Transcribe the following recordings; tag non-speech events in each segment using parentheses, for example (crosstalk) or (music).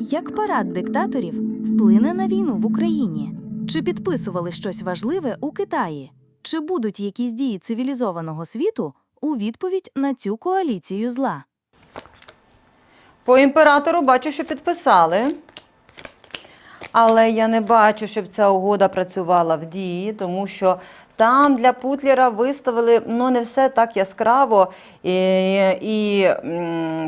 Як парад диктаторів вплине на війну в Україні? Чи підписували щось важливе у Китаї? Чи будуть якісь дії цивілізованого світу у відповідь на цю коаліцію зла? По імператору бачу, що підписали. Але я не бачу, щоб ця угода працювала в дії, тому що там для Путлера виставили ну не все так яскраво і, і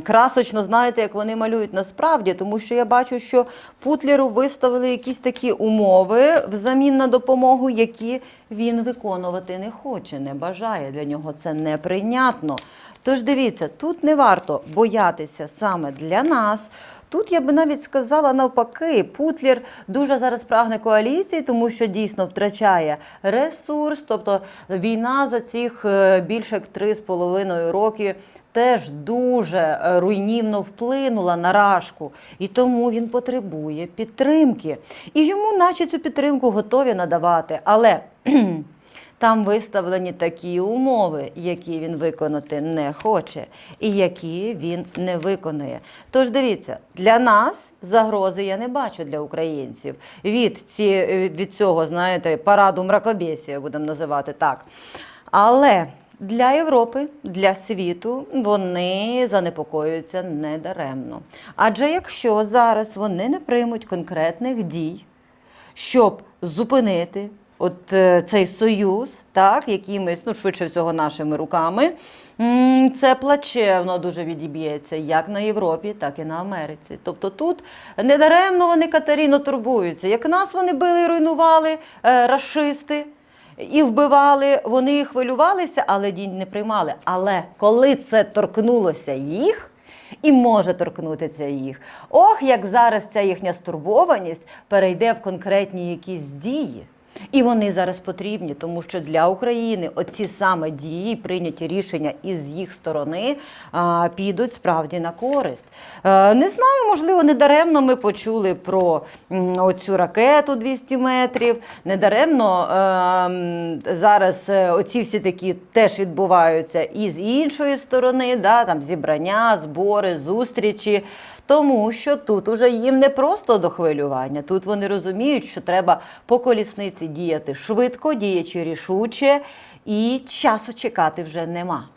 красочно, знаєте, як вони малюють насправді, тому що я бачу, що Путлеру виставили якісь такі умови взамін на допомогу, які він виконувати не хоче, не бажає. Для нього це неприйнятно. Тож дивіться, тут не варто боятися саме для нас. Тут я би навіть сказала навпаки, Путлер дуже зараз прагне коаліції, тому що дійсно втрачає ресурс. Тобто війна за цих е, більше як три з половиною роки теж дуже е, руйнівно вплинула на Рашку, і тому він потребує підтримки. І йому, наче цю підтримку, готові надавати. Але там виставлені такі умови, які він виконати не хоче, і які він не виконує. Тож дивіться, для нас загрози я не бачу для українців від, ці, від цього, знаєте, параду мракобесія, будемо називати так. Але для Європи, для світу вони занепокоюються недаремно. Адже якщо зараз вони не приймуть конкретних дій, щоб зупинити от е, цей союз, так, якимись, ну швидше всього, нашими руками, це плачевно дуже відіб'ється як на Європі, так і на Америці. Тобто тут недаремно вони Катеріно турбуються. Як нас вони били і руйнували е, рашисти. І вбивали, вони хвилювалися, але дій не приймали. Але коли це торкнулося їх, і може торкнутися їх. Ох, як зараз ця їхня стурбованість перейде в конкретні якісь дії. І вони зараз потрібні, тому що для України оці саме дії, прийняті рішення із їх сторони, підуть справді на користь. Е, не знаю, можливо, недаремно ми почули про м, оцю ракету 200 метрів. Недаремно е, зараз е, оці всі такі теж відбуваються і з іншої сторони, да, там зібрання, збори, зустрічі. Тому що тут уже їм не просто до хвилювання. Тут вони розуміють, що треба по колісниці діяти швидко, діячи рішуче, і часу чекати вже нема.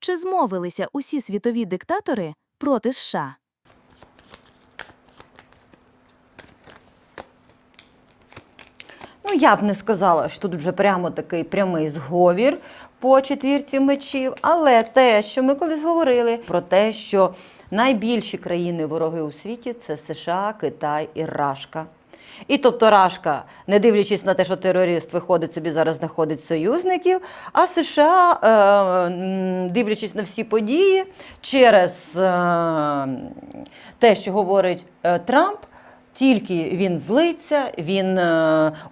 Чи змовилися усі світові диктатори проти США? Ну, я б не сказала, що тут вже прямо такий прямий зговір по четвірці мечів, але те, що ми колись говорили, про те, що найбільші країни вороги у світі це США, Китай і Рашка. І тобто Рашка, не дивлячись на те, що терорист виходить собі зараз знаходить союзників, а США, е, дивлячись на всі події, через е, те, що говорить е, Трамп, тільки він злиться, він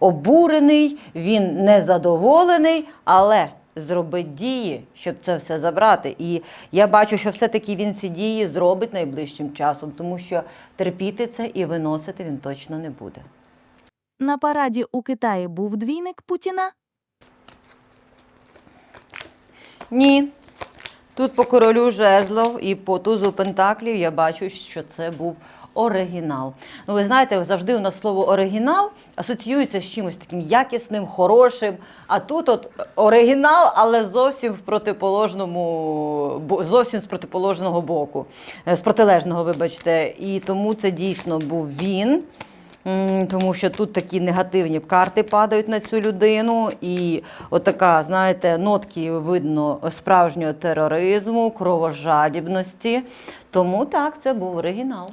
обурений, він незадоволений, але зробить дії, щоб це все забрати. І я бачу, що все-таки він ці дії зробить найближчим часом, тому що терпіти це і виносити він точно не буде. На параді у Китаї був двійник Путіна? Ні. Тут по королю жезлов і по тузу пентаклів я бачу, що це був оригінал. Ну, ви знаєте, завжди у нас слово оригінал асоціюється з чимось таким якісним, хорошим. А тут от оригінал, але зовсім в протиположному, зовсім з протиположного боку, е, з протилежного, вибачте. І тому це дійсно був він. Тому що тут такі негативні карти падають на цю людину, і отака, знаєте, нотки видно справжнього тероризму, кровожадібності. Тому так, це був оригінал.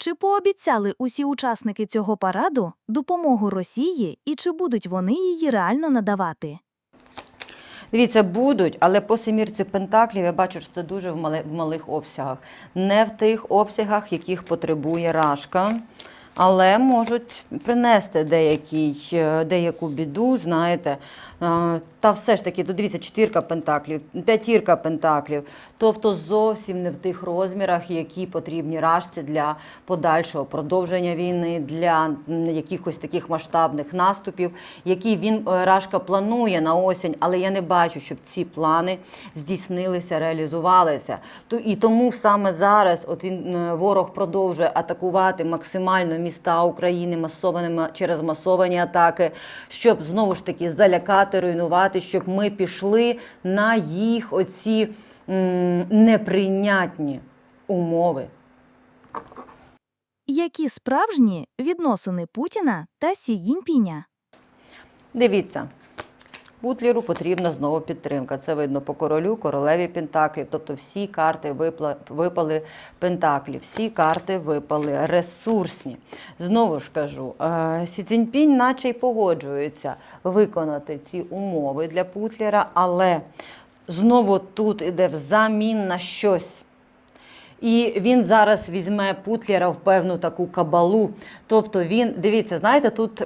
Чи пообіцяли усі учасники цього параду допомогу Росії і чи будуть вони її реально надавати? Дивіться, будуть, але по семірці пентаклів я бачу, що це дуже в, мали- в малих обсягах. Не в тих обсягах, яких потребує Рашка. але можуть принести деякий, е, деяку біду, знаєте. Е, Та все ж таки, то дивіться, четвірка пентаклів, п'ятірка пентаклів. Тобто зовсім не в тих розмірах, які потрібні рашці для подальшого продовження війни, для якихось таких масштабних наступів, які він е, Рашка планує на осінь, але я не бачу, щоб ці плани здійснилися, реалізувалися. І тому саме зараз, от він е, ворог продовжує атакувати максимально міста України масованими через масовані атаки, щоб знову ж таки залякати, руйнувати, щоб ми пішли на їх оці м, неприйнятні умови. Які справжні відносини Путіна та Сі? Дивіться, Бутлеру потрібна знову підтримка. Це видно по королю, королеві Пентаклів. Тобто всі карти випали Пентаклі, всі карти випали ресурсні. Знову ж кажу, е, Сі Цзіньпінь наче й погоджується виконати ці умови для Путлера, але знову тут іде взамін на щось. І він зараз візьме Путлера в певну таку кабалу. Тобто він, дивіться, знаєте, тут,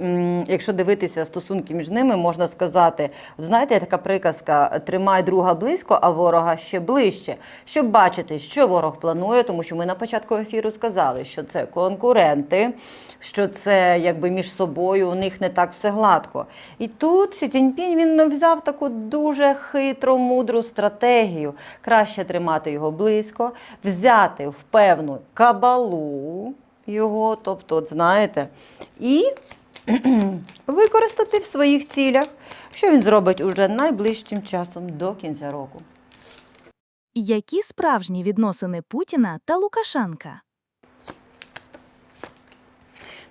якщо дивитися стосунки між ними, можна сказати, знаєте, така приказка: тримай друга близько, а ворога ще ближче. Щоб бачити, що ворог планує, тому що ми на початку ефіру сказали, що це конкуренти, що це якби між собою у них не так все гладко. І тут Сі Цзіньпінь, він взяв таку дуже хитру, мудру стратегію. Краще тримати його близько, взяти в певну кабалу його, тобто, от знаєте, і (clears throat) використати в своїх цілях, що він зробить уже найближчим часом до кінця року. Які справжні відносини Путіна та Лукашенка?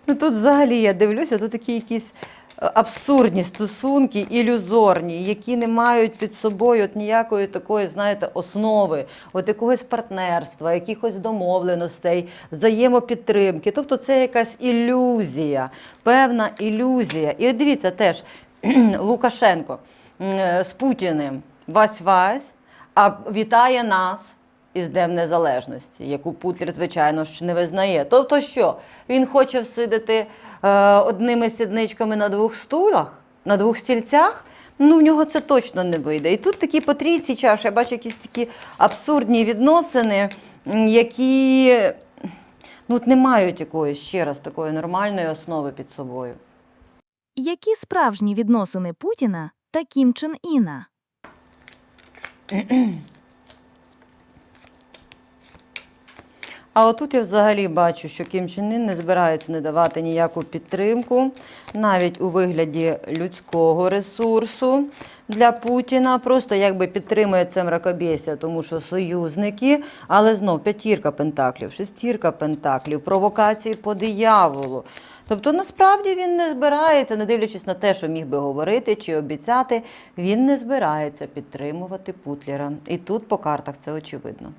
Ну тут взагалі я дивлюся, тут такі якісь абсурдні стосунки, ілюзорні, які не мають під собою от ніякої такої, знаєте, основи, от якогось партнерства, якихось домовленостей, взаємопідтримки. Тобто це якась ілюзія, певна ілюзія. І дивіться теж (clears throat) Лукашенко з Путіним вась-вась, а вітає нас із Днем Незалежності, яку Путлер, звичайно ж, не визнає. Тобто, що він хоче всидити е, одними сідничками на двох стулах, на двох стільцях. Ну, в нього це точно не вийде. І тут такі по трійці чаш, я бачу якісь такі абсурдні відносини, які ну, не мають якоїсь ще раз такої нормальної основи під собою. Які справжні відносини Путіна та Кім Чен Іна? А отут я взагалі бачу, що Кім Чен Ін не збирається не давати ніяку підтримку, навіть у вигляді людського ресурсу для Путіна. Просто якби підтримує це мракобєсія, тому що союзники, але знов п'ятірка пентаклів, шестірка пентаклів, провокації по дияволу. Тобто, насправді він не збирається, не дивлячись на те, що міг би говорити чи обіцяти, він не збирається підтримувати Путлера. І тут по картах це очевидно.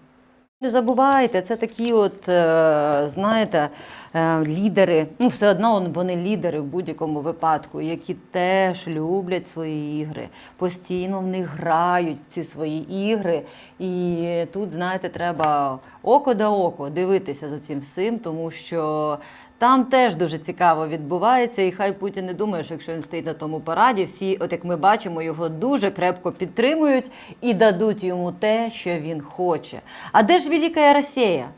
Не забувайте, це такі, от, е, знаєте, е, лідери, ну все одно вони лідери в будь-якому випадку, які теж люблять свої ігри, постійно в них грають ці свої ігри. І тут, знаєте, треба око да око дивитися за цим всім, тому що там теж дуже цікаво відбувається, і хай Путін не думає, що якщо він стоїть на тому параді, всі, от як ми бачимо, його дуже крепко підтримують і дадуть йому те, що він хоче. А де ж Велика Росія?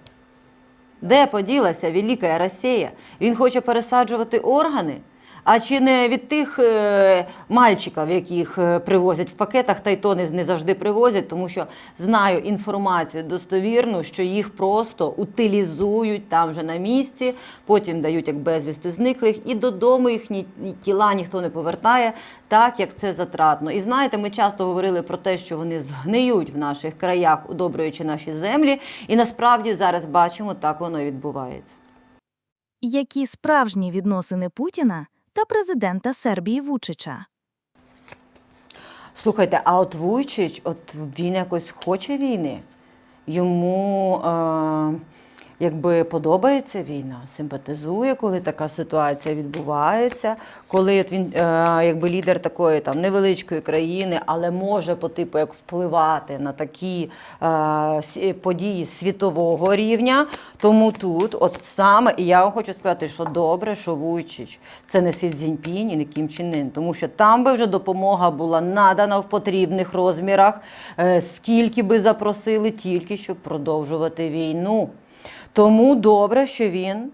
Де поділася Велика Росія? Він хоче пересаджувати органи. А чи не від тих е, мальчиків, яких е, привозять в пакетах, та й то не, завжди привозять, тому що знаю інформацію достовірну, що їх просто утилізують там вже на місці, потім дають як безвісти зниклих, і додому їхні тіла ніхто не повертає, так як це затратно. І знаєте, ми часто говорили про те, що вони згниють в наших краях, удобрюючи наші землі, і насправді зараз бачимо, так воно відбувається. Які справжні відносини Путіна та президента Сербії Вучича? Слухайте, а от Вуйчич, от він якось хоче війни. Йому е, якби подобається війна, симпатизує, коли така ситуація відбувається, коли от він е, якби лідер такої там невеличкої країни, але може по типу як впливати на такі е, події світового рівня. Тому тут, от саме, і я вам хочу сказати, що добре, що Вуйчич це не Сі Цзіньпінь і не Кім Чен Ін, тому що там би вже допомога була надана в потрібних розмірах, е, скільки би запросили, тільки щоб продовжувати війну. Тому добре, що він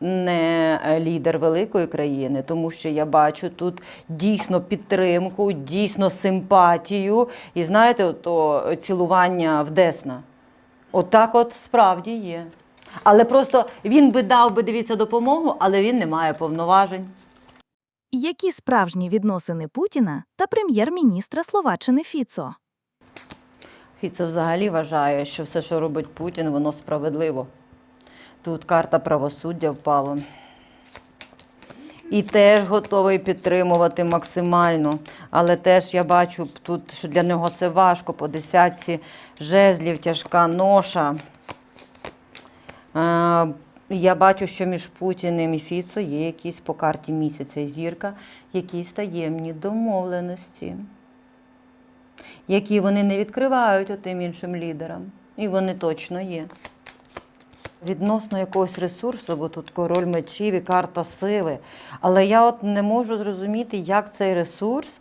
не е, лідер великої країни, тому що я бачу тут дійсно підтримку, дійсно симпатію. І знаєте, ото цілування в Десна. Отак от справді є. Але просто він би дав би, дивіться, допомогу, але він не має повноважень. Які справжні відносини Путіна та прем'єр-міністра Словаччини Фіцо? Фіцо взагалі вважає, що все, що робить Путін, воно справедливо. Тут карта правосуддя впала. І теж готовий підтримувати максимально. Але теж я бачу тут, що для нього це важко. По десятці жезлів, тяжка ноша. Е, Я бачу, що між Путіним і Фіцо є якісь по карті місяця зірка, якісь таємні домовленості які вони не відкривають отим іншим лідерам. І вони точно є. Відносно якогось ресурсу, бо тут король мечів і карта сили. Але я от не можу зрозуміти, як цей ресурс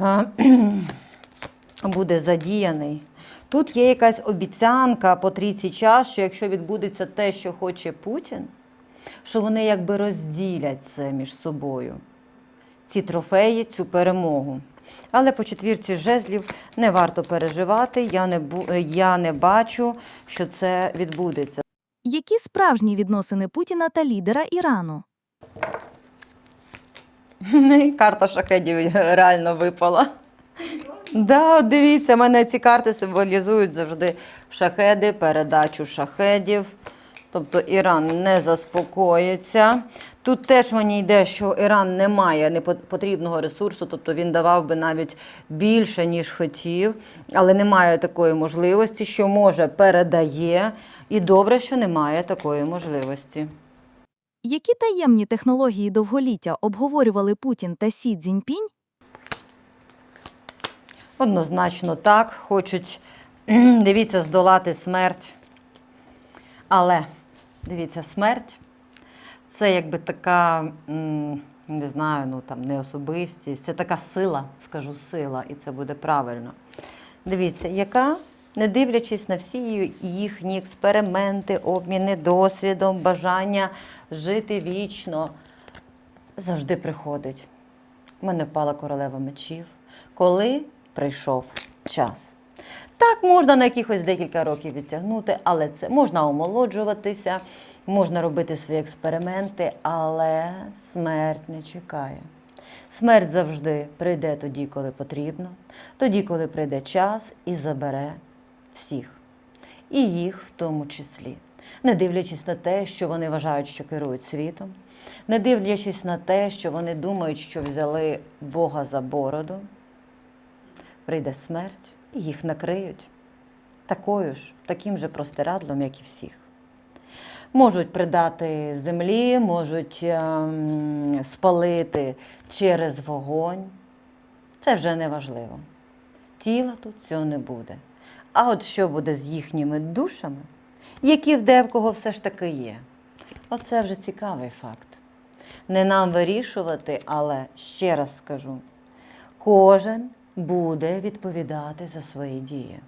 е, (clears throat) буде задіяний. Тут є якась обіцянка по трійці час, що якщо відбудеться те, що хоче Путін, що вони якби розділять це між собою ці трофеї, цю перемогу. Але по четвірці жезлів не варто переживати. Я не, бу- я не бачу, що це відбудеться. Які справжні відносини Путіна та лідера Ірану? Карта шахедів реально випала. Да, дивіться, мене ці карти символізують завжди шахеди, передачу шахедів. Тобто Іран не заспокоїться. Тут теж мені йде, що Іран не має потрібного ресурсу, тобто він давав би навіть більше, ніж хотів, але немає такої можливості, що може передає. І добре, що немає такої можливості. Які таємні технології довголіття обговорювали Путін та Сі Цзіньпінь? Однозначно так, хочуть, (clears throat) дивіться, здолати смерть. Але дивіться, смерть це якби така, не знаю, ну там не особистість, це така сила, скажу сила, і це буде правильно. Дивіться, яка, не дивлячись на всі їхні експерименти, обміни досвідом, бажання жити вічно, завжди приходить. У мене впала королева мечів. Коли прийшов час. Так, можна на якихось декілька років відтягнути, але це можна омолоджуватися, можна робити свої експерименти, але смерть не чекає. Смерть завжди прийде тоді, коли потрібно, тоді, коли прийде час і забере всіх. І їх в тому числі. Не дивлячись на те, що вони вважають, що керують світом, не дивлячись на те, що вони думають, що взяли Бога за бороду, прийде смерть і їх накриють такою ж, таким же простирадлом, як і всіх. Можуть придати землі, можуть ем, спалити через вогонь. Це вже не важливо. Тіла тут цього не буде. А от що буде з їхніми душами, які в девкого все ж таки є? Оце вже цікавий факт. Не нам вирішувати, але ще раз скажу: кожен буде відповідати за свої дії.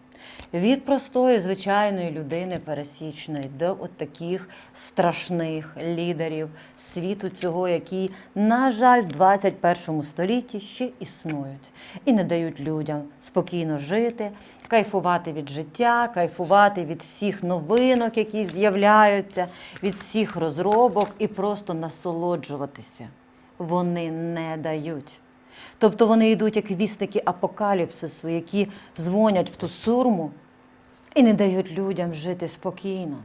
Від простої звичайної людини пересічної до от таких страшних лідерів світу цього, які, на жаль, в 21 столітті ще існують і не дають людям спокійно жити, кайфувати від життя, кайфувати від всіх новинок, які з'являються, від всіх розробок і просто насолоджуватися. Вони не дають. Тобто вони йдуть як вісники апокаліпсису, які дзвонять в ту сурму і не дають людям жити спокійно,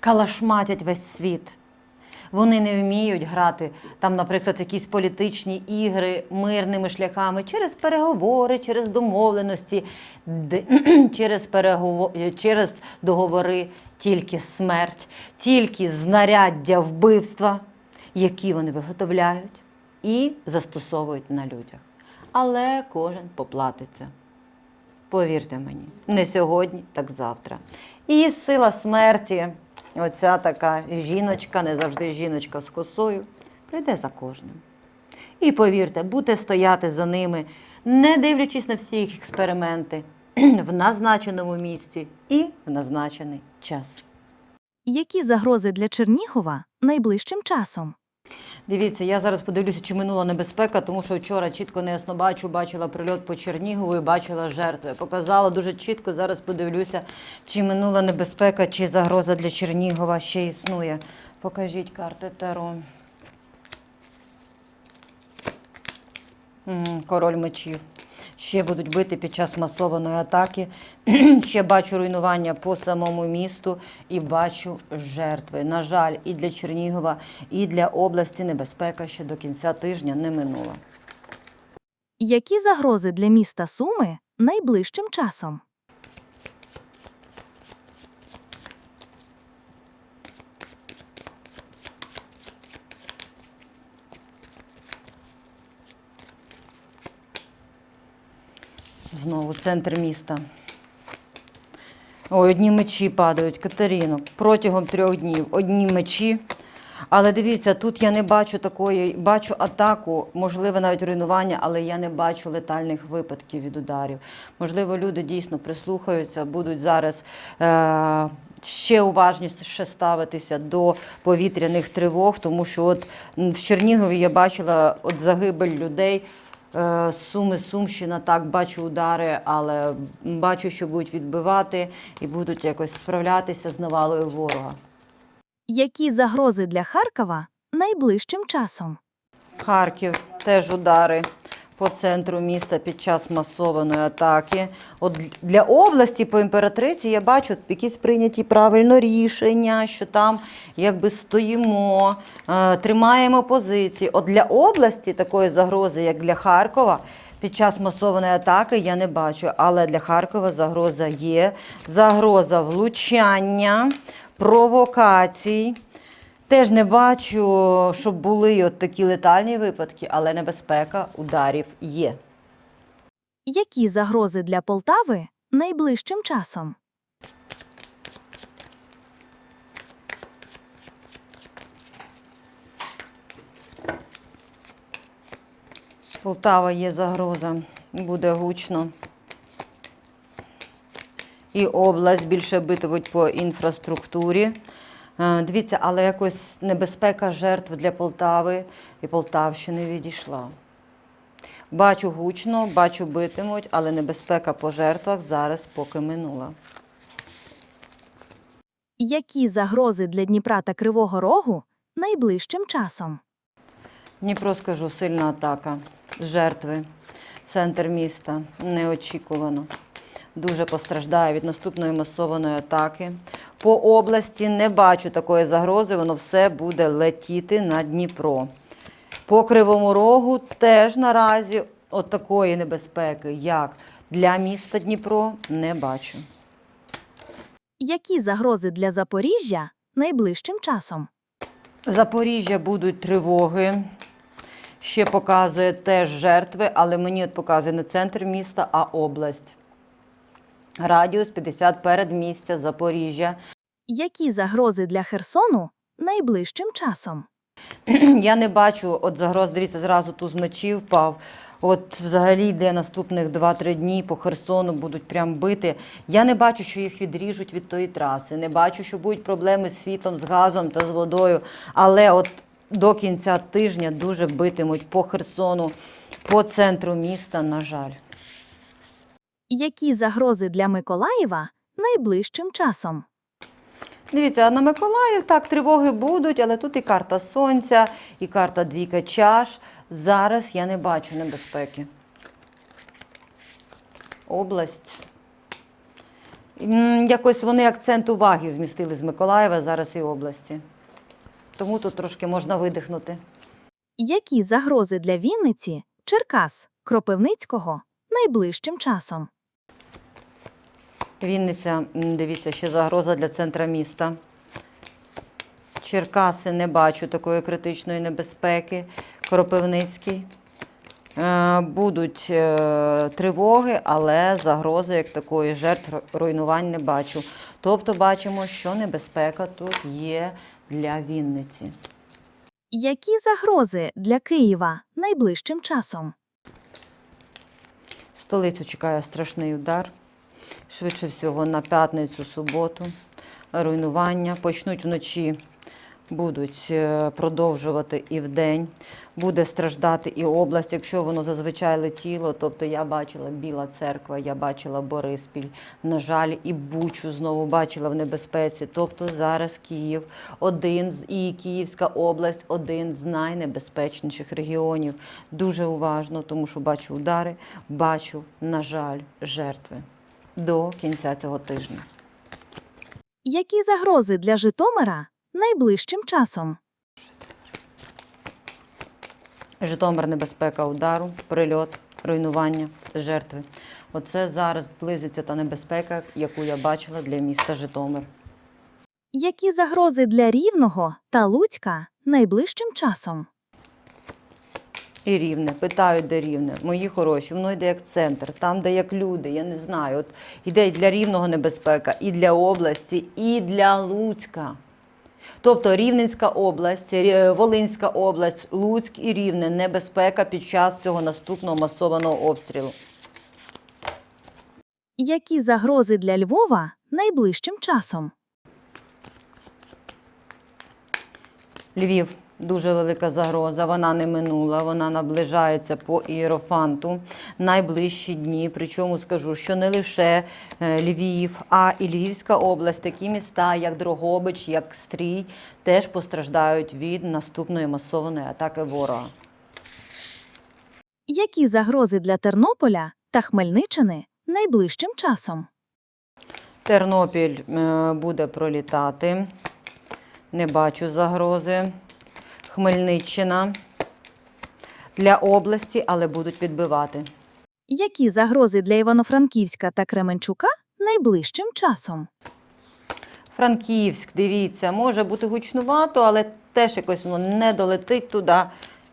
калашматять весь світ. Вони не вміють грати там, наприклад, якісь політичні ігри мирними шляхами через переговори, через домовленості, (clears throat) через, перегово- через договори, тільки смерть, тільки знаряддя вбивства, які вони виготовляють і застосовують на людях. Але кожен поплатиться. Повірте мені, не сьогодні, так завтра. І сила смерті, оця така жіночка, не завжди жіночка з косою, прийде за кожним. І повірте, будете стояти за ними, не дивлячись на всі їх експерименти, (clears throat) в назначеному місці і в назначений час. Які загрози для Чернігова найближчим часом? Дивіться, я зараз подивлюся, чи минула небезпека, тому що вчора чітко не ясно бачу, бачила прильот по Чернігову і бачила жертви. Показала дуже чітко. Зараз подивлюся, чи минула небезпека, чи загроза для Чернігова ще існує. Покажіть карти Таро. Король мечів. Ще будуть бити під час масованої атаки. (clears throat) Ще бачу руйнування по самому місту і бачу жертви. На жаль, і для Чернігова, і для області небезпека ще до кінця тижня не минула. Які загрози для міста Суми найближчим часом? Знову центр міста. Ой, одні мечі падають, Катерино, протягом трьох днів одні мечі. Але дивіться, тут я не бачу такої, бачу атаку, можливо, навіть руйнування, але я не бачу летальних випадків від ударів. Можливо, люди дійсно прислухаються, будуть зараз е- ще уважніше ставитися до повітряних тривог, тому що от в Чернігові я бачила от загибель людей. Е, Суми, Сумщина, так, бачу удари, але бачу, що будуть відбивати і будуть якось справлятися з навалою ворога. Які загрози для Харкова найближчим часом? Харків теж удари по центру міста під час масованої атаки. От для області по імператриці я бачу якісь прийняті правильно рішення, що там якби стоїмо, е, тримаємо позиції. От для області такої загрози, як для Харкова. Під час масованої атаки я не бачу, але для Харкова загроза є. Загроза влучання, провокацій. Теж не бачу, щоб були от такі летальні випадки, але небезпека ударів є. Які загрози для Полтави найближчим часом? Полтава є загроза, буде гучно. І область більше битимуть по інфраструктурі. Е, Дивіться, але якось небезпека жертв для Полтави і Полтавщини відійшла. Бачу гучно, бачу битимуть, але небезпека по жертвах зараз поки минула. Які загрози для Дніпра та Кривого Рогу найближчим часом? Дніпро, скажу, сильна атака. Жертви. Центр міста. Неочікувано. Дуже постраждає від наступної масованої атаки. По області не бачу такої загрози, воно все буде летіти на Дніпро. По Кривому Рогу теж наразі от такої небезпеки, як для міста Дніпро, не бачу. Які загрози для Запоріжжя найближчим часом? Запоріжжя будуть тривоги. Ще показує теж жертви, але мені от показує не центр міста, а область. Радіус 50 передмістя Запоріжжя. Які загрози для Херсону найближчим часом? (clears throat) Я не бачу от загроз, дивіться, зразу туз мечів впав. От взагалі йде наступних 2-3 дні по Херсону будуть прям бити. Я не бачу, що їх відріжуть від тої траси. Не бачу, що будуть проблеми з світлом, з газом та з водою. Але от до кінця тижня дуже битимуть по Херсону, по центру міста, на жаль. Які загрози для Миколаєва найближчим часом? Дивіться, а на Миколаїв так тривоги будуть, але тут і карта сонця, і карта двійка чаш. Зараз я не бачу небезпеки. Область. Якось вони акцент уваги змістили з Миколаєва, зараз і області. тому тут трошки можна видихнути. Які загрози для Вінниці, Черкас, Кропивницького найближчим часом? Вінниця, дивіться, ще загроза для центра міста. Черкаси не бачу такої критичної небезпеки. Кропивницький. Е, Будуть е, тривоги, але загрози як такої жертв руйнувань не бачу. Тобто бачимо, що небезпека тут є для Вінниці. Які загрози для Києва найближчим часом? Столицю чекає страшний удар. Швидше всього на п'ятницю, суботу. Руйнування почнуть вночі, будуть е, продовжувати і вдень. Буде страждати і область, якщо воно зазвичай летіло. Тобто я бачила Біла церква, я бачила Бориспіль, на жаль, і Бучу знову бачила в небезпеці. Тобто зараз Київ один з і Київська область один з найнебезпечніших регіонів. Дуже уважно, тому що бачу удари, бачу, на жаль, жертви до кінця цього тижня. Які загрози для Житомира найближчим часом? Житомир небезпека удару, прильот, руйнування, жертви. Оце зараз близиться та небезпека, яку я бачила для міста Житомир. Які загрози для Рівного та Луцька найближчим часом? І рівне, питають, де рівне. Мої хороші, воно йде як центр, там, де як люди, я не знаю. От іде і для рівного небезпека, і для області, і для Луцька. Тобто Рівненська область, Волинська область, Луцьк і Рівне небезпека під час цього наступного масованого обстрілу. Які загрози для Львова найближчим часом? Львів дуже велика загроза. Вона не минула, вона наближається по іерофанту найближчі дні. Причому скажу, що не лише е, Львів, а і Львівська область, такі міста, як Дрогобич, як Стрій, теж постраждають від наступної масованої атаки ворога. Які загрози для Тернополя та Хмельниччини найближчим часом? Тернопіль е, буде пролітати. Не бачу загрози. Хмельниччина для області, але будуть відбивати. Які загрози для Івано-Франківська та Кременчука найближчим часом? Франківськ, дивіться, може бути гучнувато, але теж якось воно не долетить туди,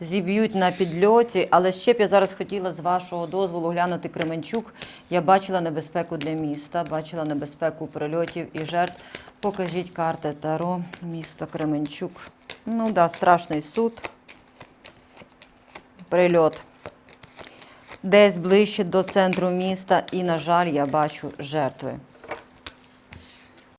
зіб'ють на підльоті. Але ще б я зараз хотіла з вашого дозволу глянути Кременчук. Я бачила небезпеку для міста, бачила небезпеку прильотів і жертв. Покажіть карти Таро, місто Кременчук. Ну да, страшний суд. Прильот. Десь ближче до центру міста, і, на жаль, я бачу жертви.